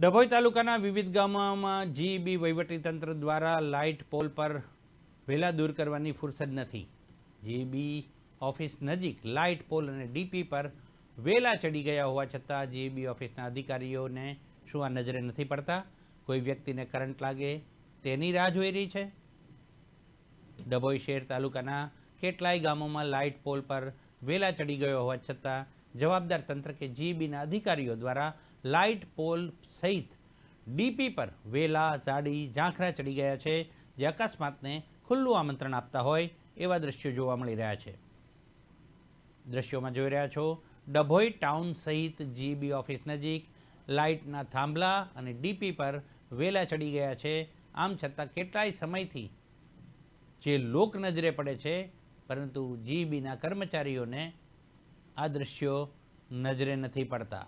ડભોઈ તાલુકાના વિવિધ ગામોમાં જીબી વહીવટીતંત્ર દ્વારા લાઇટ પોલ પર વેલા દૂર કરવાની ફુરસદ નથી. જીબી ઓફિસ નજીક લાઇટ પોલ અને ડીપી પર વેલા ચડી ગયા હોવા છતાં જીબી ઓફિસના અધિકારીઓને શું આ નજરે નથી પડતા? કોઈ વ્યક્તિને કરંટ લાગે તેની રાહ જોઈ રહી છે? ડભોઈ શહેર તાલુકાના કેટલાય ગામોમાં લાઇટ પોલ પર વેલા ચડી ગયો હોવા છતાં જવાબદાર તંત્ર કે જીબીના અધિકારીઓ દ્વારા લાઇટ પોલ સહિત ડીપી પર વેલા, ઝાડી, ઝાંખરા ચડી ગયા છે. જે અકસ્માતને ખુલ્લું આમંત્રણ આપતા હોય એવા દ્રશ્યો જોવા મળી રહ્યા છે. દ્રશ્યોમાં જોઈ રહ્યા છો, ડભોઈ ટાઉન સહિત જીબી ઓફિસ નજીક લાઇટના થાંભલા અને ડીપી પર વેલા ચડી ગયા છે. આમ છતાં કેટલાય સમયથી જે લોક નજરે પડે છે, પરંતુ જીબીના કર્મચારીઓને આ દ્રશ્યો નજરે નથી પડતા.